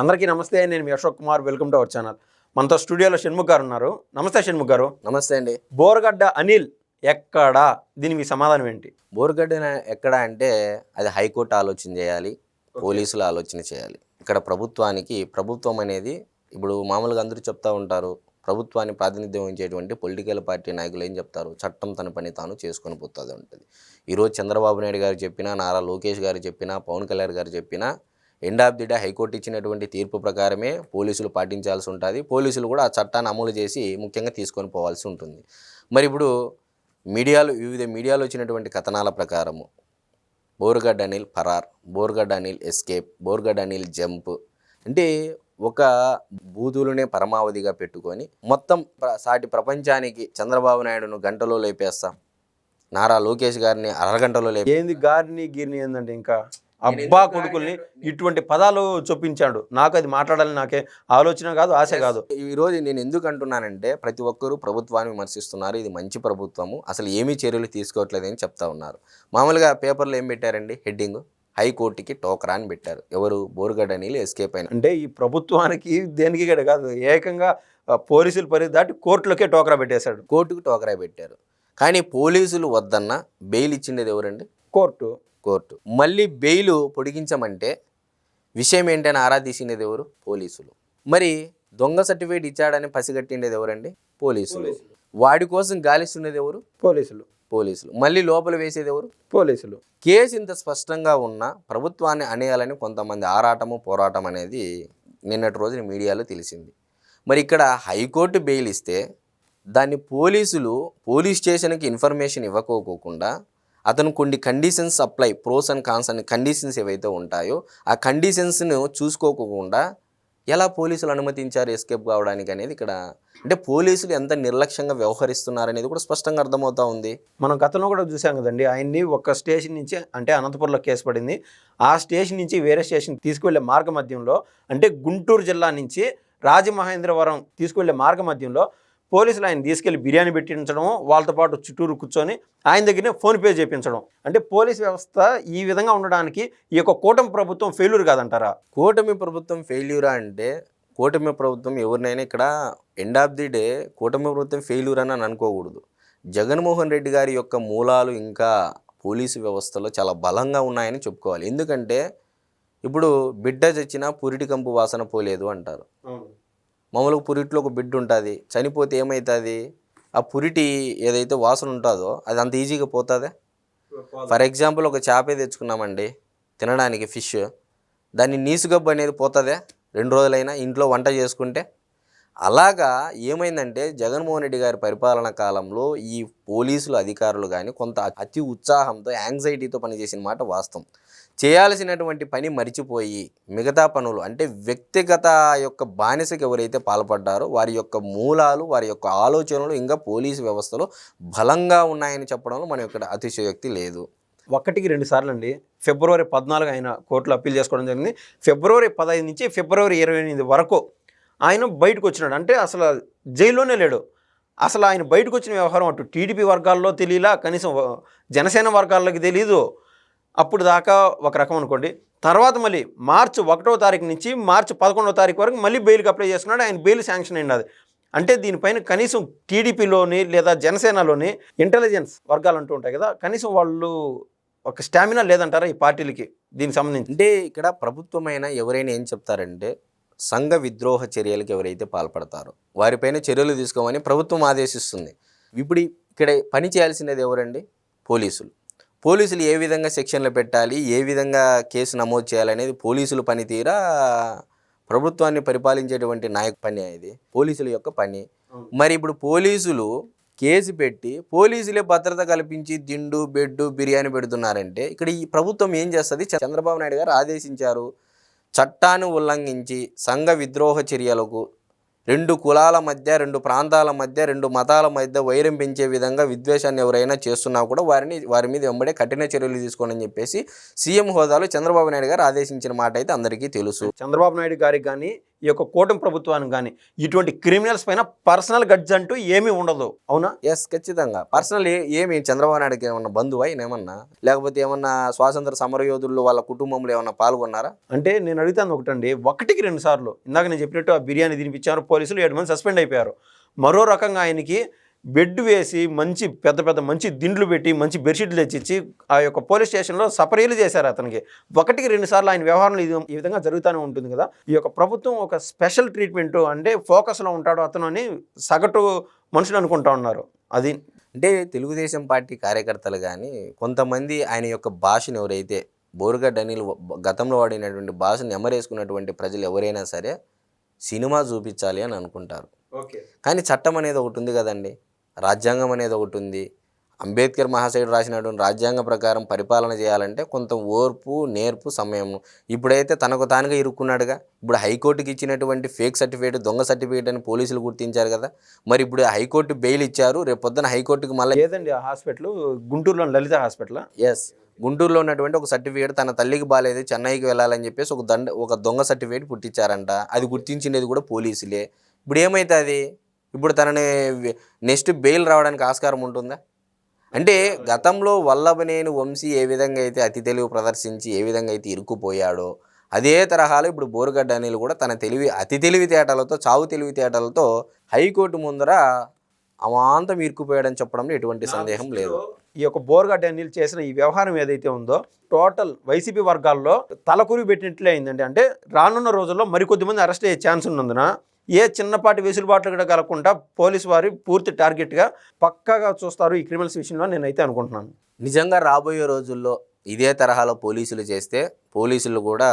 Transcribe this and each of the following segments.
అందరికీ నమస్తే నేను మీ Ashok Kumar welcome to our channel. మనతో స్టూడియోలో షణ్ముఖ్ గారు ఉన్నారు. నమస్తే షణ్ముఖ్ గారు. నమస్తే అండి. బోరగడ్డ అనిల్ ఎక్కడా? దీని మీ సమాధానం ఏంటి? బోర్గడ్డ ఎక్కడ అంటే అది హైకోర్టు ఆలోచన చేయాలి పోలీసులు ఆలోచన చేయాలి. ఇక్కడ ప్రభుత్వానికి ప్రభుత్వం అనేది ఇప్పుడు మామూలుగా అందరూ చెప్తా ఉంటారు ప్రభుత్వాన్ని ప్రాతినిధ్యం వహించేటువంటి పొలిటికల్ పార్టీ నాయకులు ఏం చెప్తారు? చట్టం తన పని తాను చేసుకొని పోతుంది ఉంటుంది. ఈరోజు చంద్రబాబు నాయుడు గారు చెప్పినా నారా లోకేష్ గారు చెప్పినా పవన్ కళ్యాణ్ గారు చెప్పినా end of the day high court ఇచ్చినటువంటి తీర్పు ప్రకారమే పోలీసులు పాటించాల్సి ఉంటుంది. పోలీసులు కూడా ఆ చట్టాన్ని అమలు చేసి ముఖ్యంగా తీసుకొని పోవాల్సి ఉంటుంది. మరి ఇప్పుడు మీడియాలో వివిధ మీడియాలో వచ్చినటువంటి కథనాల ప్రకారము. బోర్గడ్ అనిల్ ఫరార్ బోర్గడ్ అనిల్ ఎస్కేప్ బోర్గడ్ అనిల్ జంప్ అంటే ఒక బూతులనే పరమావధిగా పెట్టుకొని మొత్తం ప్ర- సాటి ప్రపంచానికి చంద్రబాబు నాయుడును గంటలో లేపేస్తాం. నారా లోకేష్ గారిని అరగంటలో లేపే ఏంది గారిని గీరిని ఏందంటే ఇంకా? అబ్బా కొడుకుల్ని ఇటువంటి పదాలు చొప్పించాడు. నాకు అది మాట్లాడాలని నాకే ఆలోచన కాదు ఆశ కాదు. ఈ రోజు నేను ఎందుకు అంటున్నానంటే ప్రతి ఒక్కరూ ప్రభుత్వాన్ని విమర్శిస్తున్నారు. ఇది మంచి ప్రభుత్వము. అసలు ఏమీ చర్యలు తీసుకోవట్లేదని చెప్తా ఉన్నారు. మామూలుగా పేపర్లో ఏం పెట్టారండి? హెడ్డింగ్. హైకోర్టుకి టోకరా అని పెట్టారు. ఎవరు? బోర్గడ్ అనిల్ ఎస్కేప్ అయిన అంటే ఈ ప్రభుత్వానికి దేనికి కూడా కాదు. ఏకంగా పోలీసుల పరిధి దాటి కోర్టులోకే టోకరా పెట్టేశాడు. కోర్టుకు టోకరా పెట్టారు. కానీ పోలీసులు వద్దన్న బెయిల్ ఇచ్చిండేది ఎవరండి? కోర్టు. కోర్టు. మళ్ళీ బెయిల్ పొడిగించమంటే విషయం ఏంటని ఆరా తీసిండేది ఎవరు? పోలీసులు. మరి దొంగ సర్టిఫికేట్ ఇచ్చాడని పసిగట్టిండేది ఎవరండి? పోలీసులు. వాడి కోసం గాలిస్తున్నది ఎవరు? పోలీసులు. పోలీసులు. మళ్ళీ లోపల వేసేది ఎవరు? పోలీసులు. కేసు ఇంత స్పష్టంగా ఉన్న ప్రభుత్వాన్ని అనేయాలని కొంతమంది ఆరాటము పోరాటం అనేది నిన్నటి రోజున మీడియాలో తెలిసింది. మరి ఇక్కడ హైకోర్టు బెయిల్ ఇస్తే దాన్ని పోలీసులు పోలీస్ స్టేషన్కి ఇన్ఫర్మేషన్ ఇవ్వకోకుండా అతను కొన్ని conditions apply pros and cons అనే కండిషన్స్ ఏవైతే ఉంటాయో ఆ కండిషన్స్ను చూసుకోకుండా ఎలా పోలీసులు అనుమతించారు ఎస్కేప్ కావడానికి అనేది ఇక్కడ అంటే పోలీసులు ఎంత నిర్లక్ష్యంగా వ్యవహరిస్తున్నారు అనేది కూడా స్పష్టంగా అర్థమవుతా ఉంది. మనం గతంలో కూడా చూసాం కదండి ఆయన్ని ఒక స్టేషన్ నుంచి అంటే అనంతపురంలో కేసు పడింది. ఆ స్టేషన్ నుంచి వేరే స్టేషన్ తీసుకువెళ్ళే మార్గ మధ్యంలో అంటే గుంటూరు జిల్లా నుంచి రాజమహేంద్రవరం తీసుకువెళ్ళే మార్గ మధ్యంలో పోలీసులు ఆయన తీసుకెళ్ళి బిర్యానీ పెట్టించడం వాళ్ళతో పాటు చుట్టూరు కూర్చొని ఆయన దగ్గరనే ఫోన్పే చేయించడం అంటే పోలీస్ వ్యవస్థ ఈ విధంగా ఉండడానికి ఈ యొక్క కూటమి ప్రభుత్వం ఫెయిల్యూర్ కాదంటారా? కూటమి ప్రభుత్వం ఫెయిల్యూరా అంటే కూటమి ప్రభుత్వం ఎవరినైనా ఇక్కడ ఎండ్ ఆఫ్ ది డే కూటమి ప్రభుత్వం ఫెయిల్యూర్ అని అనుకోకూడదు. జగన్మోహన్ రెడ్డి గారి యొక్క మూలాలు ఇంకా పోలీసు వ్యవస్థలో చాలా బలంగా ఉన్నాయని చెప్పుకోవాలి. ఎందుకంటే ఇప్పుడు బిడ్డ చచ్చినా పురిటి కంపు వాసన పోలేదు అంటారు. మామూలుగా పురిట్లో ఒక బిడ్డ ఉంటుంది చనిపోతే ఏమవుతుంది ఆ పురిటి ఏదైతే వాసన ఉంటుందో అది అంత ఈజీగా పోతుందా? ఫర్ ఎగ్జాంపుల్ ఒక చేపే తెచ్చుకున్నామండి తినడానికి ఫిష్. దాన్ని నీసుగబ్బు అనేది పోతుందే? రెండు రోజులైనా ఇంట్లో వంట చేసుకుంటే అలాగా ఏమైందంటే జగన్మోహన్ రెడ్డి గారి పరిపాలన కాలంలో ఈ పోలీసులు అధికారులు కానీ కొంత అతి ఉత్సాహంతో యాంగ్జైటీతో పనిచేసిన మాట వాస్తవం. చేయాల్సినటువంటి పని మరిచిపోయి మిగతా పనులు అంటే వ్యక్తిగత యొక్క బానిసకు ఎవరైతే పాల్పడ్డారో వారి యొక్క మూలాలు వారి యొక్క ఆలోచనలు ఇంకా పోలీసు వ్యవస్థలో బలంగా ఉన్నాయని చెప్పడంలో మన ఇక్కడ అతిశయోక్తి లేదు. ఒకటికి రెండు సార్లు అండి ఫిబ్రవరి పద్నాలుగు ఆయన కోర్టులో అప్పీల్ చేసుకోవడం జరిగింది. ఫిబ్రవరి పదహైదు నుంచి ఫిబ్రవరి ఇరవై ఎనిమిది వరకు ఆయన బయటకు వచ్చినాడు అంటే అసలు జైల్లోనే లేడు. అసలు ఆయన బయటకు వచ్చిన వ్యవహారం అటు టీడీపీ వర్గాల్లో తెలియలా కనీసం జనసేన వర్గాల్లోకి తెలియదు అప్పుడు దాకా ఒక రకం అనుకోండి. తర్వాత మళ్ళీ మార్చి ఒకటో తారీఖు నుంచి మార్చి పదకొండవ తారీఖు వరకు మళ్ళీ బెయిల్కి అప్లై చేస్తున్నాడు ఆయన బెయిల్ శాంక్షన్ అయినది అంటే దీనిపైన కనీసం టీడీపీలోని లేదా జనసేనలోని ఇంటెలిజెన్స్ వర్గాలు అంటూ ఉంటాయి కదా కనీసం వాళ్ళు ఒక స్టామినా లేదంటారా ఈ పార్టీలకి దీనికి సంబంధించి? అంటే ఇక్కడ ప్రభుత్వమైన ఎవరైనా ఏం చెప్తారంటే సంఘ విద్రోహ చర్యలకు ఎవరైతే పాల్పడతారో వారిపైన చర్యలు తీసుకోమని ప్రభుత్వం ఆదేశిస్తుంది. ఇప్పుడు ఇక్కడ పని చేయాల్సినది ఎవరండి? పోలీసులు. పోలీసులు ఏ విధంగా సెక్షన్లు పెట్టాలి? ఏ విధంగా కేసు నమోదు చేయాలనేది పోలీసుల పనితీరా? ప్రభుత్వాన్ని పరిపాలించేటువంటి నాయక పని ఇది పోలీసుల యొక్క పని. మరి ఇప్పుడు పోలీసులు కేసు పెట్టి పోలీసులే భద్రత కల్పించి దిండు బెడ్ బిర్యానీ పెడుతున్నారంటే ఇక్కడ ఈ ప్రభుత్వం ఏం చేస్తుంది? చంద్రబాబు నాయుడు గారు ఆదేశించారు. చట్టాన్ని ఉల్లంఘించి సంఘ విద్రోహ చర్యలకు రెండు కులాల మధ్య రెండు ప్రాంతాల మధ్య రెండు మతాల మధ్య వైరం పెంచే విధంగా విద్వేషాన్ని ఎవరైనా చేస్తున్నా కూడా వారిని వారి మీద వెంబడే కఠిన చర్యలు తీసుకోండి అని చెప్పేసి సీఎం హోదాలో చంద్రబాబు నాయుడు గారు ఆదేశించిన మాట అయితే అందరికీ తెలుసు. చంద్రబాబు నాయుడు గారికి కానీ ఈ యొక్క కూటమి ప్రభుత్వానికి కానీ ఇటువంటి క్రిమినల్స్ పైన పర్సనల్ గడ్జ్ అంటూ ఏమీ ఉండదు. అవునా? ఎస్ ఖచ్చితంగా. పర్సనల్ ఏమి చంద్రబాబు నాయుడుకి ఏమన్నా బంధువా ఈయన ఏమన్నా? లేకపోతే ఏమన్నా స్వాతంత్ర సమరయోధుల్లో వాళ్ళ కుటుంబంలో ఏమన్నా పాల్గొన్నారా? అంటే నేను అడుగుతాను ఒకటండి. ఒకటికి రెండు సార్లు. ఇందాక నేను చెప్పినట్టు ఆ బిర్యానీ తినిపించారు పోలీసులు ఏడు మంది సస్పెండ్ అయిపోయారు. మరో రకంగా ఆయనకి బెడ్ వేసి మంచి పెద్ద పెద్ద మంచి దిండ్లు పెట్టి మంచి బెడ్షీట్లు తెచ్చిచ్చి ఆ యొక్క పోలీస్ స్టేషన్లో సపరీలు చేశారు అతనికి. ఒకటికి రెండు సార్లు ఆయన వ్యవహారంలో ఇది ఈ విధంగా జరుగుతూనే ఉంటుంది కదా. ఈ యొక్క ప్రభుత్వం ఒక స్పెషల్ ట్రీట్మెంట్ అంటే ఫోకస్లో ఉంటాడు అతను అని సగటు మనుషులు అనుకుంటా ఉన్నారు. అది అంటే తెలుగుదేశం పార్టీ కార్యకర్తలు కానీ కొంతమంది ఆయన యొక్క భాషను ఎవరైతే బోరుగడ్డ అనిల్ గతంలో వాడినటువంటి భాషను ఎమరేసుకున్నటువంటి ప్రజలు ఎవరైనా సరే సినిమా చూపించాలి అని అనుకుంటారు. ఓకే. కానీ చట్టం అనేది ఒకటి ఉంది కదండి. రాజ్యాంగం అనేది ఒకటి ఉంది. అంబేద్కర్ మహాశయుడు రాసినటువంటి రాజ్యాంగ ప్రకారం పరిపాలన చేయాలంటే కొంత ఓర్పు నేర్పు సమయం. ఇప్పుడైతే తనకు తానుగా ఇరుక్కున్నాడుగా. ఇప్పుడు హైకోర్టుకి ఇచ్చినటువంటి ఫేక్ సర్టిఫికేట్ దొంగ సర్టిఫికేట్ అని పోలీసులు గుర్తించారు కదా. మరి ఇప్పుడు హైకోర్టు బెయిల్ ఇచ్చారు. రేపు పొద్దున హైకోర్టుకి మళ్ళీ ఏదండి ఆ హాస్పిటల్? గుంటూరులోని లలిత హాస్పిటల్? ఎస్ గుంటూరులో ఉన్నటువంటి ఒక సర్టిఫికేట్ తన తల్లికి బాగాలేదు. చెన్నైకి వెళ్ళాలని చెప్పేసి ఒక దండ ఒక దొంగ సర్టిఫికేట్ పుట్టించారంట. అది గుర్తించినది కూడా పోలీసులే. ఇప్పుడు ఏమవుతుంది ఇప్పుడు తనని నెక్స్ట్ బెయిల్ రావడానికి ఆస్కారం ఉంటుందా? అంటే గతంలో వల్లభనేని వంశీ ఏ విధంగా అయితే అతి తెలివి ప్రదర్శించి ఏ విధంగా అయితే ఇరుక్కుపోయాడో అదే తరహాలో ఇప్పుడు బోరుగడ్డ అనిల్ కూడా తన తెలివి అతి తెలివితేటలతో చావు తెలివితేటలతో హైకోర్టు ముందర అమాంతం ఇరుక్కుపోయాడని చెప్పడంలో ఎటువంటి సందేహం లేదు. ఈ యొక్క బోర్గడ్డ అనిల్ చేసిన ఈ వ్యవహారం ఏదైతే ఉందో టోటల్ వైసీపీ వర్గాల్లో తలకురి పెట్టినట్లే అయిందండి. అంటే రానున్న రోజుల్లో మరికొద్ది మంది అరెస్ట్ అయ్యే ఛాన్స్ ఉన్నందున ఏ చిన్నపాటి వెసులుబాట్లు కూడా కలగకుండా పోలీసు వారి పూర్తి టార్గెట్గా పక్కాగా చూస్తారు ఈ క్రిమినల్స్ విషయంలో నేనైతే అనుకుంటున్నాను. నిజంగా రాబోయే రోజుల్లో ఇదే తరహాలో పోలీసులు చేస్తే పోలీసులు కూడా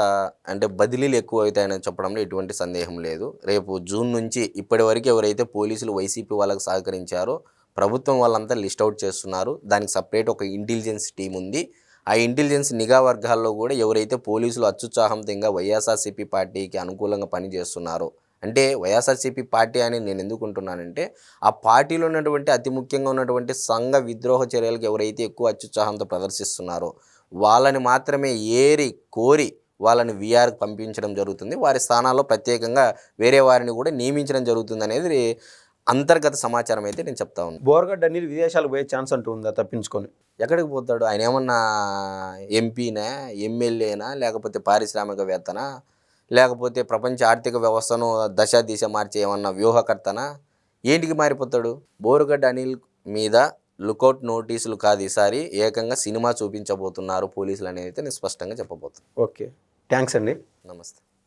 అంటే బదిలీలు ఎక్కువ అవుతాయని చెప్పడంలో ఎటువంటి సందేహం లేదు. రేపు జూన్ నుంచి ఇప్పటి వరకు ఎవరైతే పోలీసులు వైసీపీ వాళ్ళకి సహకరించారో ప్రభుత్వం వాళ్ళంతా లిస్ట్ అవుట్ చేస్తున్నారు. దానికి సపరేట్ ఒక ఇంటెలిజెన్స్ టీం ఉంది. ఆ ఇంటెలిజెన్స్ నిఘా వర్గాల్లో కూడా ఎవరైతే పోలీసులు అత్యుత్సాహంతో ఇంకా వైఎస్ఆర్సీపీ పార్టీకి అనుకూలంగా పనిచేస్తున్నారో అంటే వైఎస్ఆర్సీపీ పార్టీ అని నేను ఎందుకు ఉంటున్నానంటే ఆ పార్టీలో ఉన్నటువంటి అతి ముఖ్యంగా ఉన్నటువంటి సంఘ విద్రోహ చర్యలకు ఎవరైతే ఎక్కువ అత్యుత్సాహంతో ప్రదర్శిస్తున్నారో వాళ్ళని మాత్రమే ఏరి కోరి వాళ్ళని వీఆర్కి పంపించడం జరుగుతుంది. వారి స్థానాల్లో ప్రత్యేకంగా వేరే వారిని కూడా నియమించడం జరుగుతుంది అనేది అంతర్గత సమాచారం అయితే నేను చెప్తా ఉన్నాను బోర్గడ్డ అనిల్ విదేశాలకు పోయే ఛాన్స్ అంటూ ఉందా తప్పించుకొని? ఎక్కడికి పోతాడు? ఆయన ఏమన్నా ఎంపీనా ఎమ్మెల్యేనా లేకపోతే పారిశ్రామికవేత్తనా? లేకపోతే ప్రపంచ ఆర్థిక వ్యవస్థను దశ దిశ మార్చే ఏమన్నా వ్యూహకర్తనా? ఏంటికి మారిపోతాడు? బోరుగడ్డ అనిల్ మీద లుకౌట్ నోటీసులు కాదు ఈసారి. ఏకంగా సినిమా చూపించబోతున్నారు పోలీసులు అనేది అయితే నేను స్పష్టంగా చెప్పబోతున్నాను ఓకే. థ్యాంక్స్ అండి. నమస్తే.